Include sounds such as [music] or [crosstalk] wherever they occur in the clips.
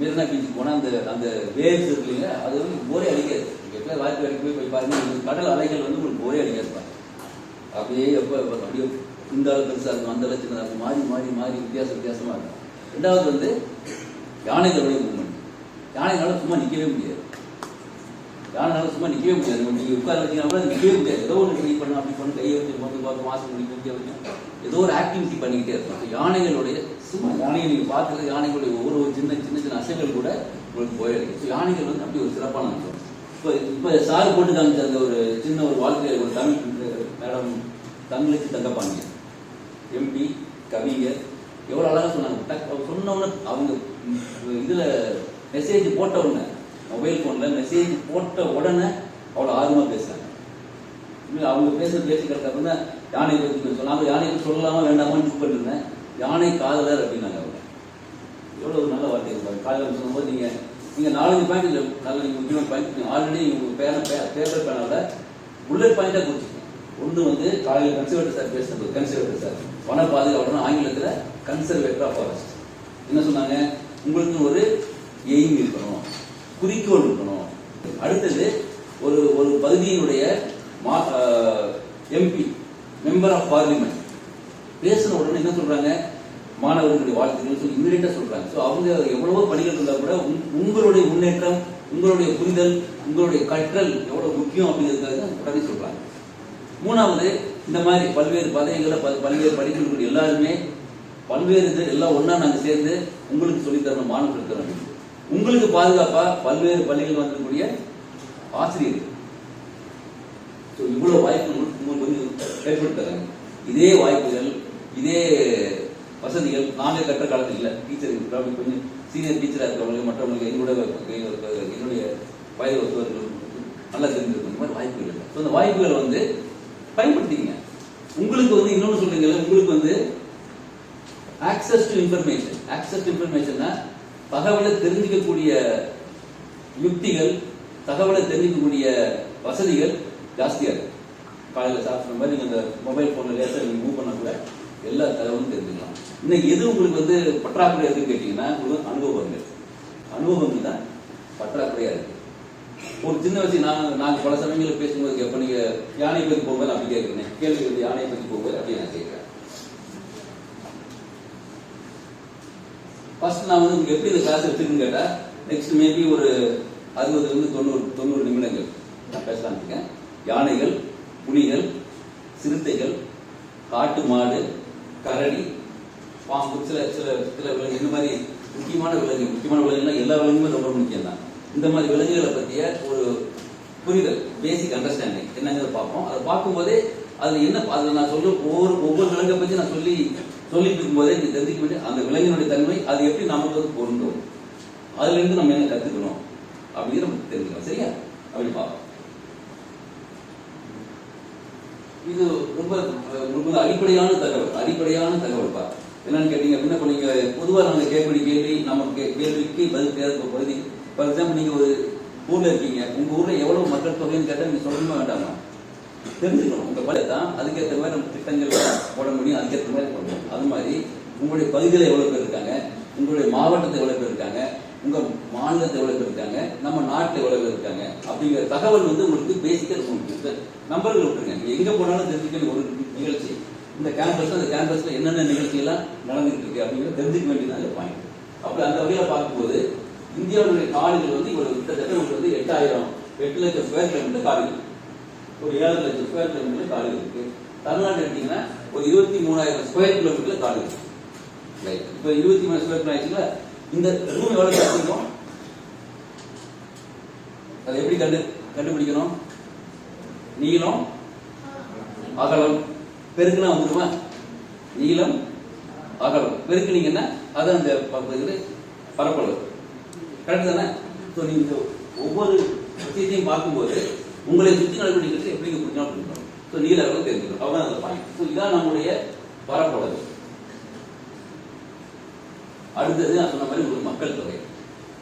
மெரினா பீச்சுக்கு போனால் அந்த அந்த வேவ்ஸ் இருக்கு இல்லைங்க அது வந்து போரே அடிக்காது. நீங்கள் எப்போ வாய்ப்பு வரைக்கும் போய் போய் பாருங்க உங்களுக்கு கடல் அலைகள் வந்து உங்களுக்கு போரே அடிக்காது பாருங்க. அப்படியே எப்போ அப்படியே இந்த அளவு பெருசாக இருக்கும் அந்த அளவு சின்னதாக இருக்கும் மாறி மாறி மாறி வித்தியாசம் வித்தியாசமாக இருக்கும். ரெண்டாவது வந்து யானைகளுடைய மூமெண்ட் யானைகளால் சும்மா நிற்கவே முடியாது. யாருனாலும் சும்மா நிற்கவே முடியாது. நீங்கள் உட்கார வச்சிங்கன்னா கூட நிற்கவே முடியாது. ஏதோ ஒன்று ட்ரை பண்ண அப்படி பண்ணணும் கையை வச்சு மொத்தம் பார்த்து மாசம் முடிக்க முடிக்க வைக்கும் ஏதோ ஒரு ஆக்டிவிட்டி பண்ணிக்கிட்டே இருக்கும் யானைகளுடைய சும்மா யானையை நீங்கள் பார்க்குறது யானைகளுடைய ஒவ்வொரு சின்ன சின்ன சின்ன அசைகள் கூட உங்களுக்கு போயிருக்கு ஸோ யானைகள் வந்து அப்படி ஒரு சிறப்பான அம்சம். இப்போ இப்போ சார் போட்டு காமிச்ச அந்த ஒரு சின்ன ஒரு வாழ்க்கையில் ஒரு தமிழ் மேடம் தங்களுக்கு தங்கப்பாங்க எம்பி கவிஞர் எவ்வளோ அழகாக சொன்னாங்க. டக் அவங்க சொன்ன உடனே அவங்க இதில் மெசேஜ் போட்ட உடனே மொபைல் ஃபோனில் மெசேஜ் போட்ட உடனே அவ்வளோ ஆர்வமாக பேசுகிறாங்க அவங்க பேசுகிற பேசி கிடக்காம யானை பற்றி சொன்னாங்க யானை சொல்லலாமா வேண்டாமான்னு புக் பண்ணிருந்தேன். யானை காதலர் அப்படின்னாங்க அவங்க எவ்வளோ ஒரு நல்ல வார்த்தை பாருங்க காதலர் சொல்லும்போது நீங்கள் நீங்கள் நாலஞ்சு பாயிண்ட் நல்ல நீங்கள் முக்கியமான பாயிண்ட் ஆல்ரெடி உங்கள் பேன பேப்பர் பேனால புல்லட் பாயிண்டாக குறிச்சிக்கோங்க ஒன்று வந்து காலையில் கன்சர்வேட்டர் சார் பேசுறது கன்சர்வேட்டர் சார் வன பாதுகாவலர் ஆங்கிலத்தில் கன்சர்வேட்டர் ஆஃப் ஃபாரஸ்ட் என்ன சொன்னாங்க? உங்களுக்கு ஒரு எய்ம் இருக்கணும். குறிக்கோள் இருக்கணும் அடுத்தது ஒரு ஒரு பகுதியினுடைய எம்பி மெம்பர் ஆஃப் பார்லிமெண்ட் பேசுன உடனே என்ன சொல்றாங்க? மாணவர்களுடைய வாழ்த்துக்கள் சொல்லி இமீடியட்டா சொல்றாங்க. ஸோ அவங்க எவ்வளவோ பணிகள் இருந்தா கூட உங்- உங்களுடைய முன்னேற்றம் உங்களுடைய புரிதல் உங்களுடைய கற்றல் எவ்வளவு முக்கியம் அப்படிங்கிறதுக்காக உடனே சொல்றாங்க. மூணாவது இந்த மாதிரி பல்வேறு பதவிகளை பல்வேறு படிப்புகள் எல்லாருமே பல்வேறு இது எல்லாம் ஒன்னா நாங்க சேர்ந்து உங்களுக்கு சொல்லித்தரணும் மாணவர்களுக்கு தரணும். உங்களுக்கு பாதுகாப்பா பல்வேறு பள்ளிகள் வந்திருக்கக்கூடிய ஆசிரியர்கள் ஸோ இவ்வளவு வாய்ப்புகள் உங்களுக்கு வந்து ஏற்படுத்தி தராங்க இதே வாய்ப்புகள் இதே வசதிகள் நாங்கள் கற்ற காலத்தில் இல்லை. டீச்சர் கொஞ்சம் சீனியர் டீச்சராக இருக்கிறவங்க மற்றவங்களுக்கு எங்களோட என்னுடைய வயது ஒருத்தவர்கள் நல்லா தெரிஞ்சிருக்கும் இந்த மாதிரி வாய்ப்புகள் இல்லை. ஸோ அந்த வாய்ப்புகளை வந்து பயன்படுத்திக்கங்க. உங்களுக்கு வந்து இன்னொன்று சொல்றீங்கல்ல உங்களுக்கு வந்து access to information access to இன்ஃபர்மேஷன்னா தகவலை தெரிஞ்சுக்கக்கூடிய யுக்திகள் தகவலை தெரிஞ்சுக்கக்கூடிய வசதிகள் ஜாஸ்தியா இருக்கு. காலையில் சாப்பிட்ற மாதிரி நீங்க அந்த மொபைல் போன்ல லேசாக நீங்க மூவ் பண்ண கூட எல்லா தகவலும் தெரிஞ்சுக்கலாம். இன்னைக்கு எது உங்களுக்கு வந்து பற்றாக்குறை இருக்குன்னு கேட்டீங்கன்னா உங்களுக்கு அனுபவங்கள் அனுபவங்கள் தான் பற்றாக்குறையா இருக்கு. ஒரு சின்ன விஷயம் நான் நாங்க பல சமயங்களில் பேசும்போது எப்ப நீங்க யானை பத்தி போகும்போது அப்படி கேட்குறேன் கேள்வி வந்து யானை பத்தி போகும்போது அப்படி நான் கேட்கிறேன். ஃபர்ஸ்ட் நான் வந்து உங்களுக்கு எப்படி இந்த கிளாஸ் எடுத்துக்குன்னு கேட்டா நெக்ஸ்ட் மேபி ஒரு அறுபதுல இருந்து தொண்ணூறு தொண்ணூறு நிமிடங்கள். நான் பேசலாம் இருக்கேன். யானைகள் புலிகள் சிறுத்தைகள் காட்டு மாடு கரடி பாம்பு சில சில சில விலங்கு இந்த மாதிரி முக்கியமான விலங்கு முக்கியமான விலங்குனா எல்லா விலங்குமே ரொம்ப முக்கியம் தான் இந்த மாதிரி விலங்குகளை பற்றிய ஒரு புரிதல் பேசிக் அண்டர்ஸ்டாண்டிங் என்னங்கிறத பார்ப்போம். அதை பார்க்கும்போதே அது என்ன அதுல நான் சொல்ல ஒவ்வொரு ஒவ்வொரு விலங்கை பற்றி நான் சொல்லி சொல்லிட்டு இருக்கும்போதே நீங்க தெரிஞ்சுக்க வேண்டிய அந்த விலங்கினுடைய தன்மை அது எப்படி நமக்கு வந்து பொருந்தும் அதுல இருந்து நம்ம என்ன கத்துக்கணும்? அப்படின்னு நம்ம தெரிஞ்சுக்கலாம். சரியா? அப்படி பார்ப்போம் இது ரொம்ப ரொம்ப அடிப்படையான தகவல் அடிப்படையான தகவல் பா. என்னன்னு கேட்டீங்க அப்படின்னா இப்போ நீங்க பொதுவா நாங்க கேட்கக்கூடிய கேள்வி நமக்கு கேள்விக்கு பதில் தேர்வு பகுதி. ஃபார் எக்ஸாம்பிள் நீங்க ஒரு ஊர்ல இருக்கீங்க. உங்க ஊர்ல எவ்வளவு மக்கள் தொகைன்னு கேட்டா நீங்க சொல்லணுமா வேண்டாமா? தெரிஞ்சுக்கணும். உங்க பள்ளி தான் அதுக்கேற்ற மாதிரி நம்ம திட்டங்கள் போட முடியும். அதுக்கேற்ற மாதிரி போடணும் அது மாதிரி உங்களுடைய பகுதியில் எவ்வளவு பேர் இருக்காங்க? உங்களுடைய மாவட்டத்தில் எவ்வளவு பேர் இருக்காங்க? உங்க மாநிலத்தில் எவ்வளவு பேர் இருக்காங்க? நம்ம நாட்டில் எவ்வளவு பேர் இருக்காங்க? அப்படிங்கிற தகவல் வந்து உங்களுக்கு பேசிக்கா உங்களுக்கு நம்பர்கள் விட்டுருங்க. எங்க போனாலும் தெரிஞ்சுக்க ஒரு நிகழ்ச்சி. இந்த கேம்பஸ் அந்த கேம்பஸ்ல என்னென்ன நிகழ்ச்சி எல்லாம் நடந்துகிட்டு இருக்கு அப்படிங்கிறத தெரிஞ்சுக்க வேண்டியது பாயிண்ட் அப்படி அந்த வகையில பார்க்கும்போது இந்தியாவுடைய காடுகள் வந்து இவ்வளவு கிட்டத்தட்ட உங்களுக்கு வந்து எட்டாயிரம் எட்டு லட்சம் ஸ்கொயர் கிலோமீட்டர் காடுகள். ஒரு ஏழு லட்சம் ஸ்கொயர் கிலோமீட்டர் காடு இருக்கு. தமிழ்நாடு எடுத்தீங்கன்னா ஒரு இருபத்தி மூணாயிரம் ஸ்கொயர் கிலோமீட்டர்ல காடு இருக்கு. ரைட் இப்போ இருபத்தி மூணு ஸ்கொயர் கிலோமீட்டர் இந்த ரூம் எவ்வளவு கிடைச்சிருக்கும் அதை எப்படி கண்டு கண்டுபிடிக்கணும்? நீளம்? அகலம். பெருக்குனா வந்துருமா நீளம் அகலம். பெருக்குனீங்கன்னா அது அந்த பகுதியில் பரப்பளவு. கரெக்ட் தானே? ஸோ நீங்க ஒவ்வொரு விஷயத்தையும் பார்க்கும்போது உங்களை சுற்றி நடவடிக்கைகள் எப்படி புரிஞ்சா புரிஞ்சுக்கணும் ஸோ நீல அளவு தெரிஞ்சிடும் அவங்க அந்த பாயிண்ட் ஸோ இதான் நம்முடைய பரப்பளவு அடுத்தது நான் சொன்ன மாதிரி ஒரு மக்கள் தொகை.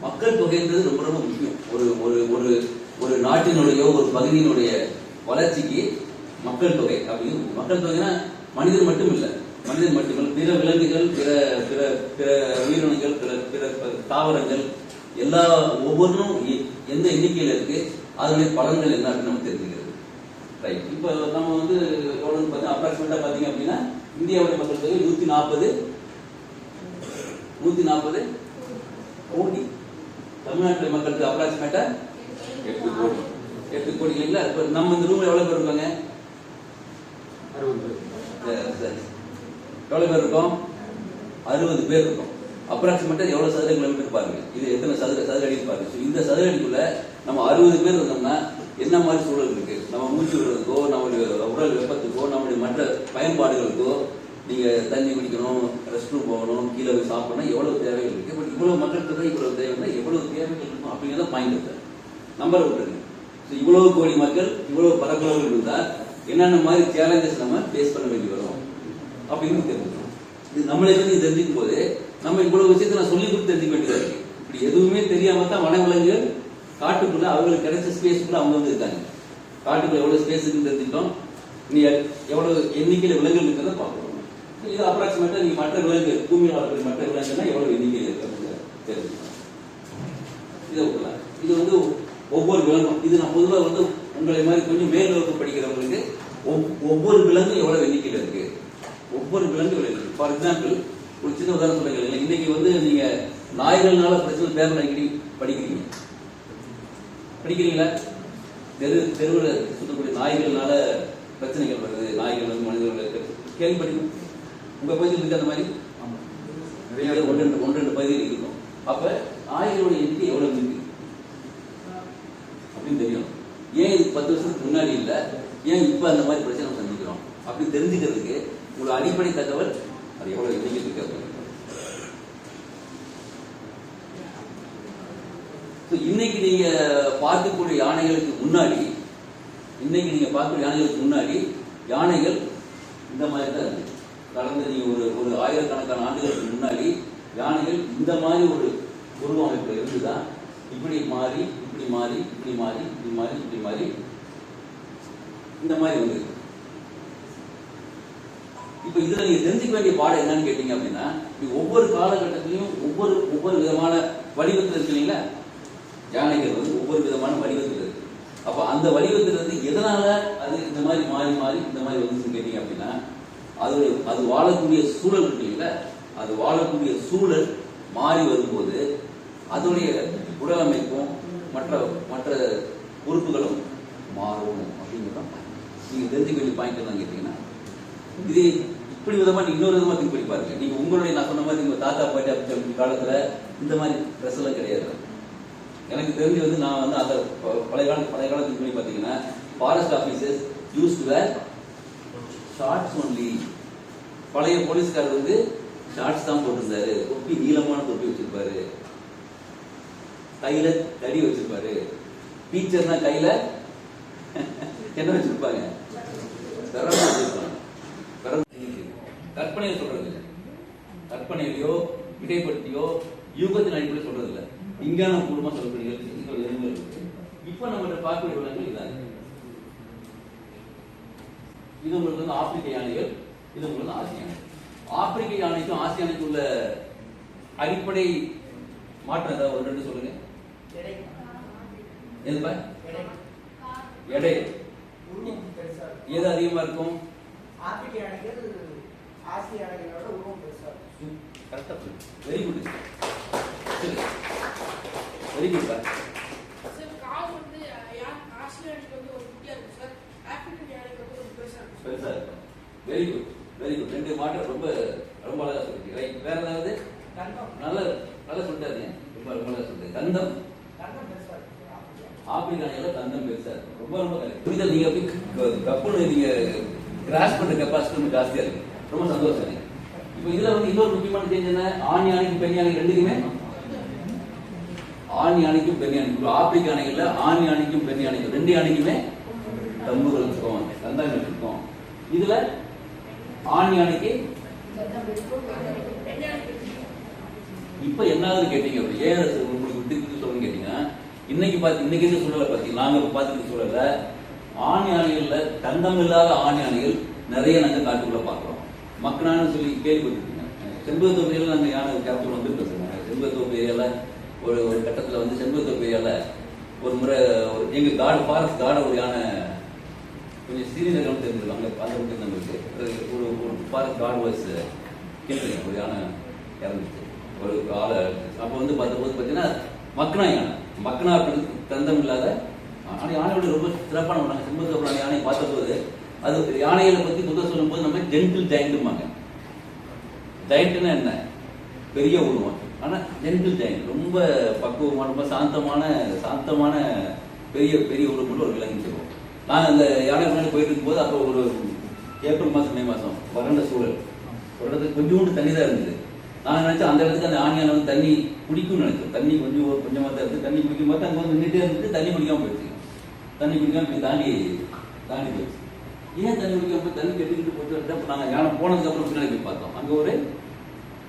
மக்கள் தொகைன்றது ரொம்ப ரொம்ப முக்கியம். ஒரு ஒரு ஒரு ஒரு நாட்டினுடைய ஒரு பகுதியினுடைய வளர்ச்சிக்கு மக்கள் தொகை அப்படின்னு மக்கள் தொகைனா மனிதர் மட்டும் இல்லை மனிதன் மட்டுமல்ல. பிற விலங்குகள் பிற பிற பிற உயிரினங்கள் பிற பிற தாவரங்கள் எல்லா ஒவ்வொன்றும் எ- எந்த எண்ணிக்கையில இருக்கு? அதனுடைய பலன்கள் என்ன அப்படின்னு நம்ம தெரிஞ்சுக்கிறது. ரைட் இப்போ நம்ம வந்து எவ்வளோன்னு பார்த்தா அப்ராக்சிமேட்டாக பார்த்தீங்க அப்படின்னா இந்தியாவுடைய மக்கள் தொகை நூற்றி நாற்பது நூற்றி நாற்பது கோடி. தமிழ்நாட்டுடைய மக்களுக்கு அப்ராக்சிமேட்டாக எட்டு கோடி. எட்டு கோடி இல்லைங்களா இப்போ நம்ம இந்த ரூம்ல எவ்வளோ பேர் இருக்காங்க. எவ்வளவு பேர் இருக்கோம்? அறுபது பேர் இருக்கோம். அப்ராக்சிமேட்டாக எவ்வளோ சதுர கிலோமீட்டர் பாருங்க. இது எத்தனை சதுர சதுர அடி பாருங்க. ஸோ இந்த சதுர அடிக்குள்ள நம்ம அறுபது பேர் இருந்தோம்னா என்ன மாதிரி சூழல் இருக்கு? நம்ம மூச்சு விடுறதுக்கோ நம்மளுடைய உடல் வெப்பத்துக்கோ நம்மளுடைய மற்ற பயன்பாடுகளுக்கோ நீங்க தண்ணி குடிக்கணும் ரெஸ்ட் ரூம் போகணும் கீழே போய் சாப்பிடணும் எவ்வளவு தேவைகள் இருக்கு? பட் இவ்வளவு மக்கள் தொகை இவ்வளவு தேவைன்னா எவ்வளவு தேவைகள் இருக்கும் அப்படிங்கிறத பாயிண்ட் நம்பர் விட்டுருங்க. ஸோ இவ்வளவு கோடி மக்கள் இவ்வளவு பரப்பளவு இருந்தால் என்னென்ன மாதிரி சேலஞ்சஸ் நம்ம ஃபேஸ் பண்ண வேண்டி வரும்? அப்படின்னு தெரிஞ்சுக்கணும். இது நம்மளை பத்தி தெரிஞ்சுக்கும் போது நம்ம இவ்வளவு விஷயத்தை நான் சொல்லி கொடுத்து தெரிஞ்சுக்க வேண்டியதா இருக்கு. இப்படி எதுவுமே தெரியாம தான் வனவிலங்குகள் காட்டுக்குள்ள அவங்களுக்கு கிடைச்ச ஸ்பேஸ்க்குள்ள அவங்க வந்து இருக்காங்க. காட்டுக்குள்ள எவ்வளவு ஸ்பேஸ் இருக்குன்னு தெரிஞ்சுக்கிட்டோம். நீ எவ்வளவு எண்ணிக்கையில விலங்குகள் இருக்கிறத பார்க்கணும். இது அப்ராக்சிமேட்டா நீங்க மற்ற விலங்கு பூமியில் வளர்க்கிற மற்ற விலங்குகள்னா எவ்வளவு எண்ணிக்கையில் இருக்கிறது தெரிஞ்சுக்கலாம் இதை இது வந்து ஒவ்வொரு விலங்கும். இது நான் பொதுவாக வந்து உங்களை மாதிரி கொஞ்சம் மேல் வகுப்பு படிக்கிறவங்களுக்கு ஒவ்வொரு விலங்கும் எவ்வளவு எண்ணிக்கையில் இருக்கு? ஒவ்வொரு விலங்கு விலங்கு ஃபார் எக்ஸாம்பிள் ஒரு சின்ன உதாரணம் சொல்லுங்க இன்னைக்கு வந்து நீங்க நாய்கள்னால பிரச்சனை பேரில் அடிக்கடி படிக்கிறீங்க. படிக்கிறீங்களா? தெரு தெருவில் சுத்தக்கூடிய நாய்கள்னால பிரச்சனைகள் வருது. நாய்கள் வந்து மனிதர்களுக்கு கேள்விப்படி உங்க பகுதியில் இருக்கு அந்த மாதிரி? நிறைய ஒன்று ரெண்டு ஒன்று ரெண்டு பகுதியில் இருக்கும். அப்ப நாய்களோட எண்ணிக்கை எவ்வளவு இருக்கு? அப்படின்னு தெரியும். ஏன் இது பத்து வருஷத்துக்கு முன்னாடி இல்ல? ஏன் இப்ப அந்த மாதிரி பிரச்சனை சந்திக்கிறோம்? அப்படி தெரிஞ்சுக்கிறதுக்கு உங்களோட அடிப்படை தகவல் அது எவ்வளவு இன்னைக்கு இருக்காது இன்னைக்கு நீங்க பார்க்கக்கூடிய யானைகளுக்கு முன்னாடி இன்னைக்கு நீங்க பார்க்கக்கூடிய யானைகளுக்கு முன்னாடி யானைகள் இந்த மாதிரி தான் இருக்கு. கடந்த நீங்க ஒரு ஒரு ஆயிரக்கணக்கான ஆண்டுகளுக்கு முன்னாடி யானைகள் இந்த மாதிரி ஒரு உருவமைப்புல இருந்துதான் இப்படி மாறி இப்படி மாறி இப்படி மாறி இப்படி மாறி இப்படி மாறி இந்த மாதிரி வந்து இப்ப இதுல நீங்க தெரிஞ்சுக்க வேண்டிய பாடம் என்னன்னு கேட்டீங்க அப்படின்னா ஒவ்வொரு காலகட்டத்திலையும் ஒவ்வொரு ஒவ்வொரு விதமான வடிவத்தில் இருக்கு இல்லைங்களா? யானைகள் வந்து ஒவ்வொரு விதமான வடிவத்தில் இருக்கு. அப்ப அந்த வடிவத்தில் இருந்து எதனால அது இந்த மாதிரி மாறி மாறி இந்த மாதிரி வந்து கேட்டீங்க அப்படின்னா அது அது வாழக்கூடிய சூழல் இருக்கு இல்லைங்களா? அது வாழக்கூடிய சூழல் மாறி வரும்போது அதனுடைய உடல் அமைப்பும் மற்ற மற்ற உறுப்புகளும் மாறும் அப்படிங்கிறதான் நீங்க தெரிஞ்சுக்க வேண்டிய பாயிண்ட் தான் கேட்டீங்கன்னா இது இப்படி விதமா இன்னொரு விதமா திங்க் பண்ணி பாருங்க. நீங்க உங்களுடைய நான் சொன்ன மாதிரி உங்க தாத்தா பாட்டி அப்படி காலத்துல இந்த மாதிரி ட்ரெஸ் எல்லாம் கிடையாது. எனக்கு தெரிஞ்சு வந்து நான் வந்து அந்த பழைய கால பழைய காலத்துக்கு போய் பாத்தீங்கன்னா forest officers use to wear shorts only பழைய போலீஸ்காரர் வந்து ஷார்ட்ஸ் தான் போட்டிருந்தாரு. தொப்பி நீளமான தொப்பி வச்சிருப்பாரு. கையில தடி வச்சிருப்பாரு. டீச்சர்னா கையில [laughs] என்ன வச்சிருப்பாங்க? கற்பனையில சொல்றது இல்ல. கற்பனையிலையோ இடைப்படுத்தியோ யூகத்தின் அடிப்படையில் சொல்றது இல்ல விஞ்ஞான பூர்வமா சொல்லக்கூடிய இருக்கு. இப்ப நம்ம பார்க்கக்கூடிய விலங்குகள் இதான். இது உங்களுக்கு வந்து ஆப்பிரிக்க யானைகள் இது உங்களுக்கு வந்து ஆசிய யானை ஆப்பிரிக்க யானைக்கும் ஆசிய யானைக்கும் உள்ள அடிப்படை மாற்றம் ஏதாவது ஒரு ரெண்டு சொல்லுங்க. எதுப்பா? எடை. எது அதிகமா இருக்கும்? ஆப்பிரிக்க யானைகள் ஆசிய யானைகளோட உருவம் பெருசா. கரெக்டா very good very good sir. African பெருசா இருக்கும் வெரி குட் வெரி குட் ரெண்டு மாற்றம் ரொம்ப ரொம்ப அழகா சொல்லிருக்கீங்க ரைட் வேற ஏதாவது? நல்ல நல்லா சொல்லிட்டாருங்க. ரொம்ப ரொம்ப அழகா சொல்லிட்டு கந்தம் தங்கம் பெருசா இருக்கும் ஆப்பிரிக்க யானை. ஆப்பிரிக்கா. யானையில கந்தம் பெருசா இருக்கும். ரொம்ப ரொம்ப. புரிதல் நீங்க அப்படி க- கப்புன்னு நீங்க கிராஸ் பண்ற கெப்பாசிட்டி ரொம்ப ஜாஸ்தியா இருக்கு. ரொம்ப சந்தோஷம். இப்ப இப்போ இதுல வந்து இன்னொரு முக்கியமான சேஞ்ச் என்ன? ஆண் யானைக்கும் பெண் யானை ரெண்டுக்குமே? ஆண் யானைக்கும் பெண் யானைக்கும் இப்போ ஆப்பிரிக்க யானைகள்ல ஆண் யானைக்கும் பெண் யானைக்கும் ரெண்டு யானைக்குமே தம்புகள் இருக்கும் கந்தங்கள் இருக்கும் இதுல ஆண் யானைக்கு இப்ப என்னாவது கேட்டீங்க? அப்படி ஏன் உங்களுக்கு விட்டு விட்டு சொல்லுங்க கேட்டீங்கன்னா இன்னைக்கு பார்த்து இன்னைக்கு இருக்க சூழலை பார்த்தீங்க நாங்க பார்த்துட்டு பார்த்துருக்க சூழல்ல ஆண் யானைகள்ல தந்தம் இல்லாத ஆண் யானைகள் நிறைய நாங்க காட்டுக்குள்ள பார்க்கிறோம் மக்கனான்னு சொல்லி கேள்விப்பட்டிருக்கீங்க செண்பகத்தோப்பு ஏரியாவில் நாங்கள் யானை கேப்டன் வந்துருக்கோம் சார். நாங்கள் செண்பகத்தோப்பு ஒரு ஒரு கட்டத்தில் வந்து செண்பகத்தோப்பு ஏரியால ஒரு முறை ஒரு எங்கள் காடு ஃபாரஸ்ட் காட ஒரு யானை கொஞ்சம் ஸ்ரீநகரம் தெரிஞ்சிருக்கும் அங்கே அந்த மட்டும் நம்மளுக்கு ஒரு ஒரு ஃபாரஸ்ட் கார்டு வாய்ஸ் கேட்குறேன் ஒரு யானை இறந்துச்சு. ஒரு ஆளை அப்போ வந்து பார்த்தபோது பார்த்தீங்கன்னா மக்கனா யானை. மக்கனா அப்படின்னு தந்தம் இல்லாத ஆனால் யானையோட ரொம்ப சிறப்பான ஒன்று நாங்கள் செண்பகத்தோப்பு யானையை பார்த்தபோது அது யானைகளை பற்றி புத்தகம் சொல்லும்போது நம்ம ஜென்டில் ஜெயிண்ட்டுமாங்க ஜெயிண்ட்னா என்ன? பெரிய உருவம். ஆனா ஜென்டில் ஜெயண்ட் ரொம்ப பக்குவமான ரொம்ப சாந்தமான சாந்தமான பெரிய பெரிய உருவம் ஒரு விலங்கு சொல்லுவோம். நான் அந்த யானை முன்னாடி போயிட்டு இருக்கும்போது அப்போ ஒரு ஏப்ரல் மாசம் மே மாசம் வறண்ட சூழல். ஒரு இடத்துக்கு கொஞ்சோண்டு தண்ணி தான் இருந்தது. நான் நினைச்சேன் அந்த இடத்துக்கு அந்த ஆணியான வந்து தண்ணி குடிக்கும்னு நினைச்சேன். தண்ணி கொஞ்சம் கொஞ்சமாக தான் இருந்து தண்ணி குடிக்கும் போது அங்கே வந்து நின்றுட்டே இருந்துட்டு தண்ணி குடிக்காம போயிடுச்சு. தண்ணி குடிக்காமல் தாண்டி தாண்டி போயிடுச்சு. ஏன் தண்ணி குடிக்காம போய் தண்ணி கட்டிக்கிட்டு போயிட்டு அப்போ நாங்கள் யானை போனதுக்கு அப்புறம் பின்னாடி பார்த்தோம். அங்கே ஒரு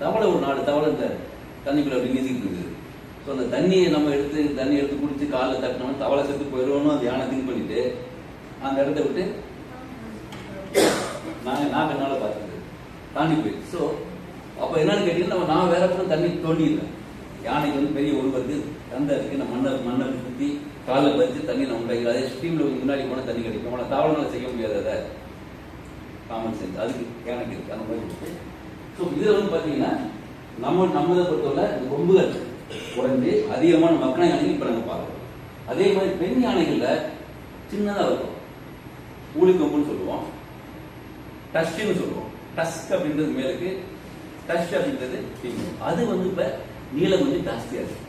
தவளை ஒரு நாலு தவளை இந்த தண்ணிக்குள்ள அப்படி இருக்குது ஸோ அந்த தண்ணியை நம்ம எடுத்து தண்ணி எடுத்து குடிச்சு காலில் தட்டினோம் தவளை செத்து போயிடுவோம்னு அந்த யானை திங்க் பண்ணிட்டு அந்த இடத்த விட்டு நாங்கள் நான் கண்ணால் பார்த்தது. தாண்டி போயிடுச்சு ஸோ அப்போ என்னன்னு கேட்டீங்கன்னா நம்ம நான் வேற பக்கம் தண்ணி தோண்டிடுறேன் யானைக்கு வந்து பெரிய ஒருவருக்கு தந்தை இருக்கு. நம்ம மண்ணை மண்ணை சுற்றி காலில் பறித்து தண்ணி நம்ம கையில் அதே ஸ்டீமில் முன்னாடி போனால் தண்ணி கிடைக்கும். ஆனால் தவளைனால செய்ய முடியாது அதை. காமன் சென்ஸ் அதுக்கு எனக்கு இருக்கு. அந்த மாதிரி இருக்குது ஸோ இதில் வந்து பார்த்தீங்கன்னா நம்ம நம்மளை பொறுத்தவரை கொம்புகள் குறைஞ்சு அதிகமான மக்கள் யானைகள் இப்போ நாங்கள் பார்க்குறோம். அதே மாதிரி பெண் யானைகளில் சின்னதாக இருக்கும். ஊழி கொம்புன்னு சொல்லுவோம். டஸ்ட்னு சொல்லுவோம். டஸ்க் அப்படின்றது மேலுக்கு டஸ்ட் அப்படின்றது அது வந்து இப்போ நீளம் கொஞ்சம் ஜாஸ்தியாக இருக்குது